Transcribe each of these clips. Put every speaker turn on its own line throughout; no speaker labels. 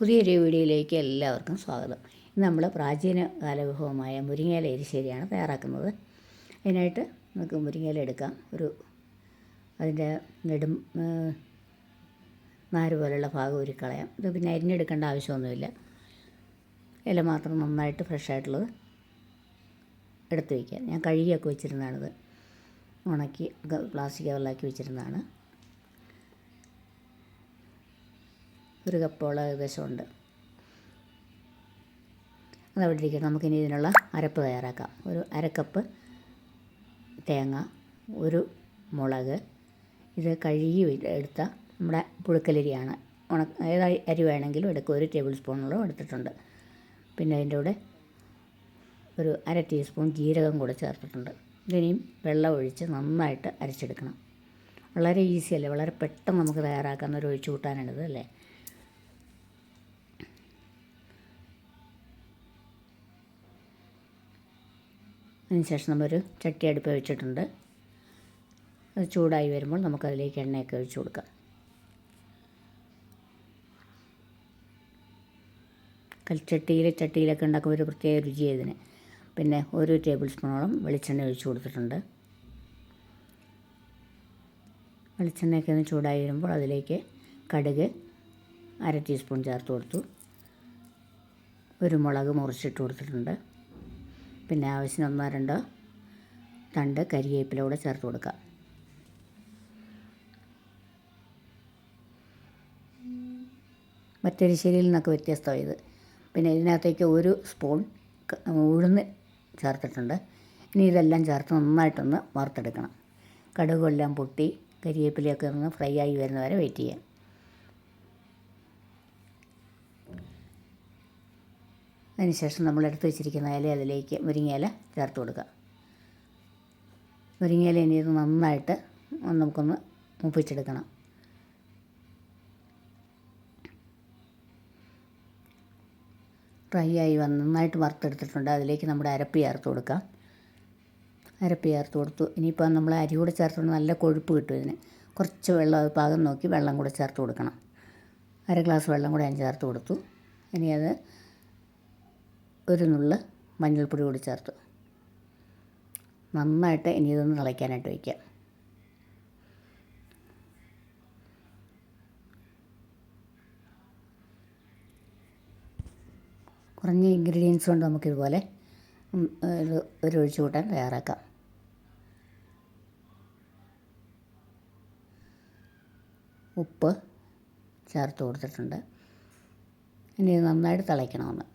പുതിയൊരു വീഡിയോയിലേക്ക് എല്ലാവർക്കും സ്വാഗതം ഇന്ന് നമ്മൾ പ്രാചീന കാലവിഭവമായ മുരിങ്ങയില എരിശ്ശേരിയാണ് തയ്യാറാക്കുന്നത് അതിനായിട്ട് നമുക്ക് മുരിങ്ങയില എടുക്കാം ഒരു അതിൻ്റെ നെടും നാര് പോലുള്ള ഭാഗം ഉരുക്കളയാം ഇത് പിന്നെ അരിഞ്ഞെടുക്കേണ്ട ആവശ്യമൊന്നുമില്ല ഇല മാത്രം നന്നായിട്ട് ഫ്രഷായിട്ടുള്ളത് എടുത്തു വയ്ക്കാം ഞാൻ കഴുകിയൊക്കെ വെച്ചിരുന്നതാണിത് ഉണക്കി പ്ലാസ്റ്റിക് കവറിലാക്കി വെച്ചിരുന്നതാണ് ഒരു കപ്പോളം ഏകദേശം അതവിടെ ഇരിക്കണം നമുക്കിനി ഇതിനുള്ള അരപ്പ് തയ്യാറാക്കാം ഒരു അരക്കപ്പ് തേങ്ങ ഒരു മുളക് ഇത് കഴുകി എടുത്ത നമ്മുടെ പുഴുക്കലരിയാണ് ഉണ ഏത് അരി വേണമെങ്കിലും എടുക്കുക ഒരു ടേബിൾ സ്പൂണുള്ളതും എടുത്തിട്ടുണ്ട് പിന്നെ അതിൻ്റെ കൂടെ ഒരു അര ടീസ്പൂൺ ജീരകം കൂടെ ചേർത്തിട്ടുണ്ട് ഇതിനെയും വെള്ളം ഒഴിച്ച് നന്നായിട്ട് അരച്ചെടുക്കണം വളരെ ഈസിയല്ലേ വളരെ പെട്ടെന്ന് നമുക്ക് തയ്യാറാക്കാൻ ഒരു ഒഴിച്ചു കൂട്ടാനാണിത് അല്ലേ അതിനുശേഷം നമ്മളൊരു ചട്ടി അടുപ്പ് വെച്ചിട്ടുണ്ട് അത് ചൂടായി വരുമ്പോൾ നമുക്കതിലേക്ക് എണ്ണയൊക്കെ ഒഴിച്ചു കൊടുക്കാം കൽച്ചട്ടിയിൽ ചട്ടിയിലൊക്കെ ഉണ്ടാക്കുമ്പോൾ ഒരു പ്രത്യേക രുചി ഇതിന് പിന്നെ ഒരു ടേബിൾ സ്പൂണോളം വെളിച്ചെണ്ണ ഒഴിച്ചു കൊടുത്തിട്ടുണ്ട് വെളിച്ചെണ്ണയൊക്കെ ഒന്ന് ചൂടായി വരുമ്പോൾ അതിലേക്ക് കടുക് അര ടീസ്പൂൺ ചേർത്ത് കൊടുത്തു ഒരു മുളക് മുറിച്ചിട്ട് കൊടുത്തിട്ടുണ്ട് പിന്നെ ആവശ്യത്തിന് ഒന്നോ രണ്ടോ തണ്ട് കരിവേപ്പില കൂടെ ചേർത്ത് കൊടുക്കുക മറ്റരിശ്ശേരിയിൽ നിന്നൊക്കെ വ്യത്യസ്തമാണ് ഇത് പിന്നെ ഇതിനകത്തേക്ക് ഒരു സ്പൂൺ ഉഴുന്ന് ചേർത്തിട്ടുണ്ട് ഇനി ഇതെല്ലാം ചേർത്ത് നന്നായിട്ടൊന്ന് വറുത്തെടുക്കണം കടുകെല്ലാം പൊട്ടി കരിവേപ്പിലയൊക്കെ ഒന്ന് ഫ്രൈ ആയി വരുന്നവരെ വെയിറ്റ് ചെയ്യാം അതിനുശേഷം നമ്മൾ എടുത്ത് വെച്ചിരിക്കുന്ന ഇല അതിലേക്ക് മുരിങ്ങയില ചേർത്ത് കൊടുക്കുക മുരിങ്ങയില ഇനി ഇത് നന്നായിട്ട് നമുക്കൊന്ന് മുപ്പിച്ചെടുക്കണം ഫ്രൈ ആയി വന്ന് നന്നായിട്ട് വറുത്തെടുത്തിട്ടുണ്ട് അതിലേക്ക് നമ്മുടെ അരപ്പ് ചേർത്ത് കൊടുക്കാം അരപ്പ് ചേർത്ത് കൊടുത്തു ഇനിയിപ്പോൾ നമ്മൾ അരി കൂടെ ചേർത്തുകൊണ്ട് നല്ല കൊഴുപ്പ് കിട്ടും ഇതിന് കുറച്ച് വെള്ളം അത് പാകം നോക്കി വെള്ളം കൂടെ ചേർത്ത് കൊടുക്കണം അര ഗ്ലാസ് വെള്ളം കൂടെ ഞാൻ ചേർത്ത് കൊടുത്തു ഇനി അത് ഒരു നുള്ള് മഞ്ഞൾപ്പൊടി കൂടി ചേർത്തു നന്നായിട്ട് ഇനി ഇതൊന്ന് തിളയ്ക്കാനായിട്ട് വയ്ക്കുക കുറഞ്ഞ ഇൻഗ്രീഡിയൻസ് കൊണ്ട് നമുക്കിതുപോലെ ഒരു ഒരു ഒഴിച്ച് കൂട്ടാൻ തയ്യാറാക്കാം ഉപ്പ് ചേർത്ത് കൊടുത്തിട്ടുണ്ട് ഇനി നന്നായിട്ട് തിളയ്ക്കണമെന്ന്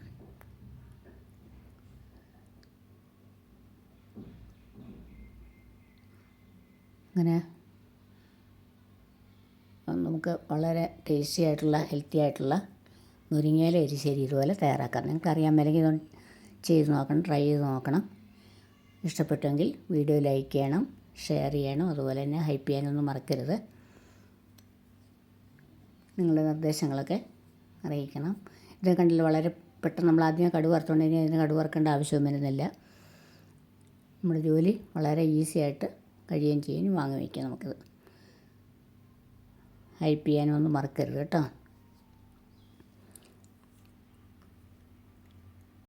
അങ്ങനെ നമുക്ക് വളരെ ടേസ്റ്റി ആയിട്ടുള്ള ഹെൽത്തി ആയിട്ടുള്ള മുരിങ്ങയില എരിശ്ശേരി ഇതുപോലെ തയ്യാറാക്കാം നിങ്ങൾക്കറിയാൻ മേലെങ്കിൽ ഇത് ചെയ്ത് നോക്കണം ട്രൈ ചെയ്ത് നോക്കണം ഇഷ്ടപ്പെട്ടെങ്കിൽ വീഡിയോ ലൈക്ക് ചെയ്യണം ഷെയർ ചെയ്യണം അതുപോലെ തന്നെ ഹൈപ്പ് ചെയ്യാനൊന്നും മറക്കരുത് നിങ്ങളുടെ നിർദ്ദേശങ്ങളൊക്കെ അറിയിക്കണം ഇത് കണ്ടില്ല വളരെ പെട്ടെന്ന് നമ്മൾ ആദ്യം കടു വറുത്തുകൊണ്ടെങ്കിൽ കടു വറുക്കേണ്ട ആവശ്യം വരുന്നില്ല നമ്മുടെ ജോലി വളരെ ഈസി ആയിട്ട് കഴിയുകയും ചെയ്യും ഇനി വാങ്ങി വയ്ക്കാം നമുക്കിത് ഹെൽപ്പ് ചെയ്യാനൊന്നും മറക്കരുത് കേട്ടോ